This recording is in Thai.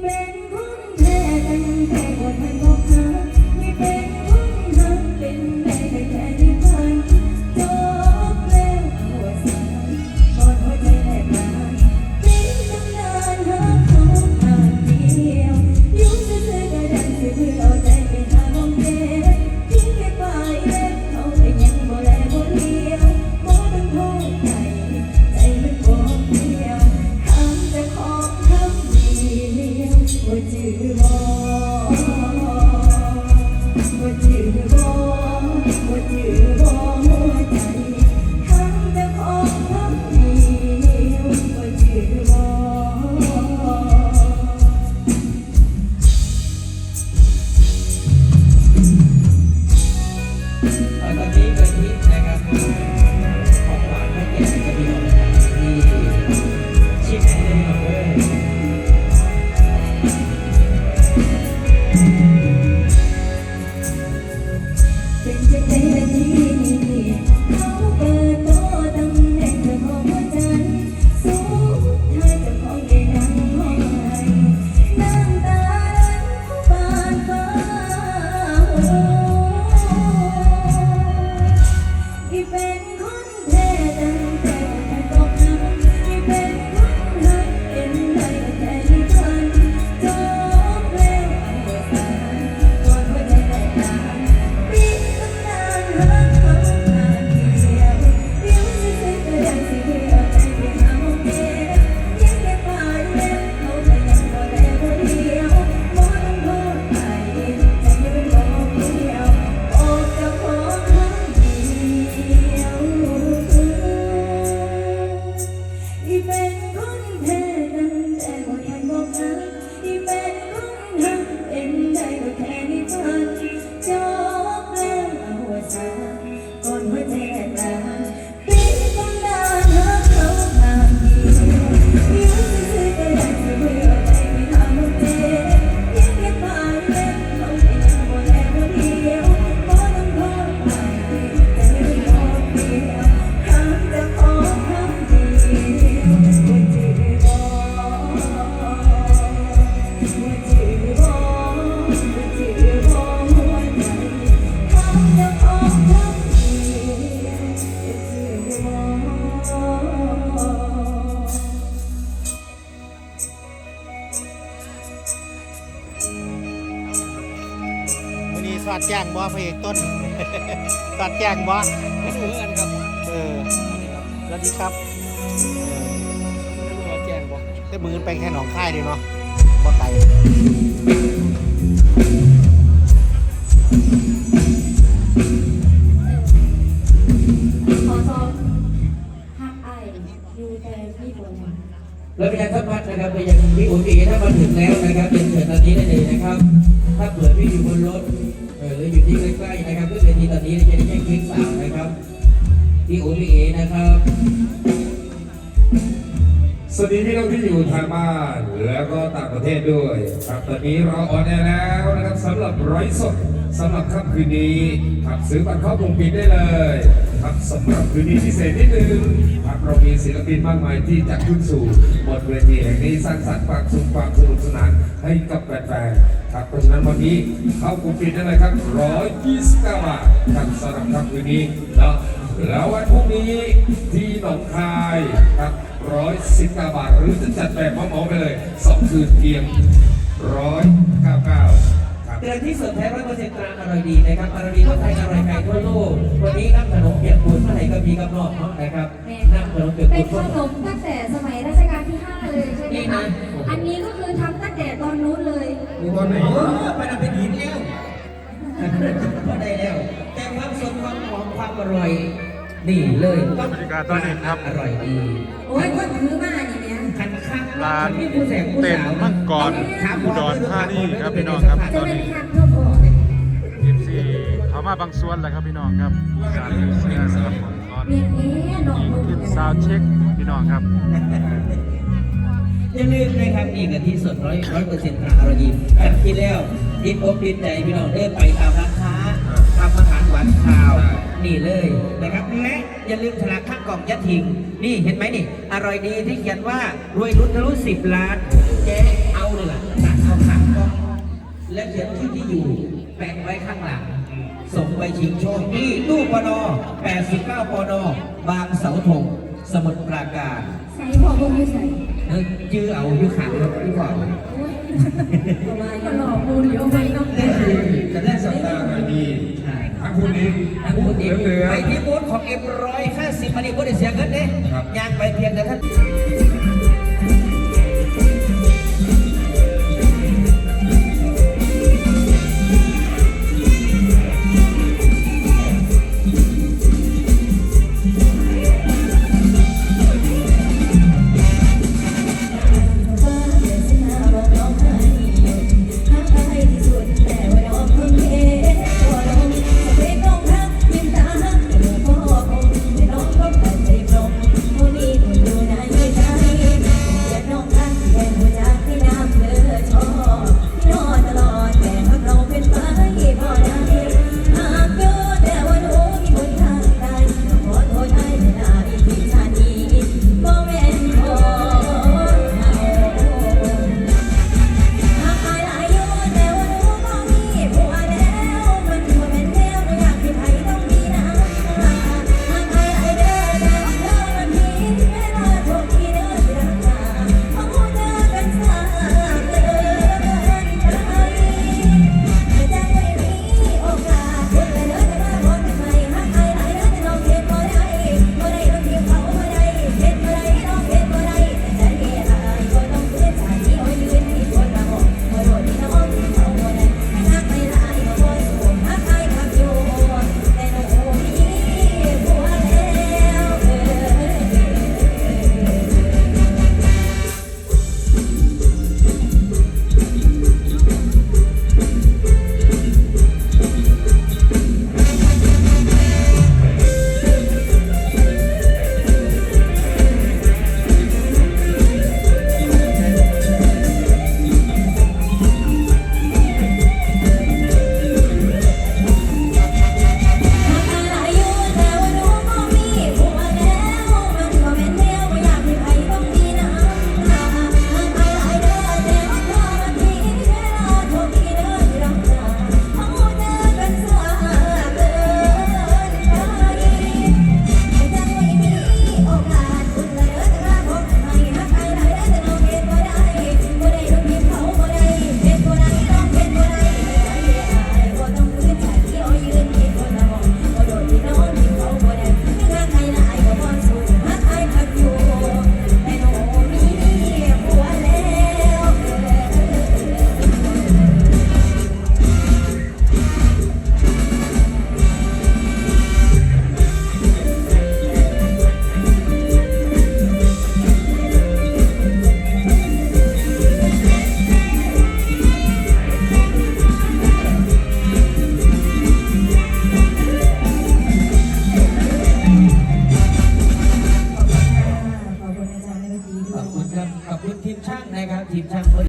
เจื อดแจ้งบ่พระเอกต้น สอดแจ้งบ่ไม่รู้กันครับ เออสวัสดีครับไม่รู้ว่าแจ้งบอกแต่มือไปแค่หนองค่ายเดีเนาะบ่ไกลขอซ้อมฮักไอายอยู่แต่พี่บน แล้วประชาสัมพันธ์นะครับไปยังพี่อุ๋ยถ้ามาถึงแล้วนะครับเป็นเชิญตอนนี้ได้เลยนะครับ ถ้าเผื่อพี่อยู่บนรถหรืออยู่ที่ใกล้ๆนะครับก็เป็นทีตอนนี้จะได้แจ้งเค้กสาวนะครับพี่อุ๋ยพี่เอนะครับสวัสดีพี่น้องที่อยู่ทางบ้านแล้วก็ต่างประเทศด้วยครับตอนนี้เราออนแอร์แล้วนะครับสำหรับไร้สดสำหรับค่ำคืนนี้ครับซื้อบัตรเข้ากลุ่มปิดได้เลย ครับสำหรับคืนนี้พิเศษนิดนึงครับเรามีศิลปินมากมายที่จะขึ้นสู่บนเวทีแห่งนี้สร้างสรรค์ความสุขความสนุกสนานให้กับแฟนๆครับเพราะฉะนั้นวันนี้เข้ากลุ่มปิดได้เลยครับร้อยยี่สิบาทครับสำหรับครับคืนนี้เนาะแล้ววันพรุ่งนี้ที่หนองคายครับร้อยสิบาทหรือจะจัดแบบมั่งมอๆไปเลยสองคืนเพียงร้อย ดือนที่สุดแท้ร้อยเปอร์เซ็นต์ตราอร่อยดีนะครับอร่อยดีทั่วไทยอร่อยไก่ทั่วโลกวันนี้น้ำขนมเปียกปูนเมื่อไหร่ก็มีกับนอกเนาะนะครับน้ำขนมเปียกปูเป็นขทั่ลนกมตั้งแต่สมัยรัชกาลที่ห้าเลยใช่ไหมคะอันนี้ก็คือทำตั้งแต่ตอนนู้นเลยมีคนไหนเออไปนำเป็นหินแล้วพอได้แล้ว แต่ความสดความหอมความอร่อยนี่เลยต้องกาตอนรับ อร่อยดี โอ้ยคนถือมานี่ ร้านเต้นสาวมังกรอุดรธานีครับพี่น้องครับตอนนี้ทีมซีเขามาบางส่วนแล้วครับพี่น้องครับสามเสียสลับของก่อนเรียนนี้น้องนุ่มทีมซาวเช็คพี่น้องครับอย่าลืมนะครับนี่กะทิสดร้อยร้อยเปอร์เซ็นต์ตราอร่อยดีแบบที่แล้วติดอกติดใจพี่น้องเดินไปตามร้านค้าทำอาหารหวานข้าว นี่เลยนะครับและอย่าลืมฉลากข้างกล่องยะทิงนี่เห็นไหมนี่ อร่อยดีที่เขียนว่ารวยลุ้นทะลุสิบล้านเจ๊เอาเลยล่ะและเขียนชื่อที่อยู่แปะไว้ข้างหลังส่งไปชิงโชคที่ตู้ปน89ปนบางเสาธงสมุทรปราการใส่พ่อพวกนี้ใส่เออชื่อเอาอยู่ขังรถดีกว่าโอ้ยประมาณก็หลอกมูลเดี๋ยวไปต้องนี่คือจะได้สัสัปปดาดาห์ห์มาดีใช่ทั้งคู่นี้ทั้งหมด เหนี้ลือไปที่บูธของเอ็มร้อยห้าสิบอันนี้บูธได้เสียเงินเนี่ยครับยางไปเพีย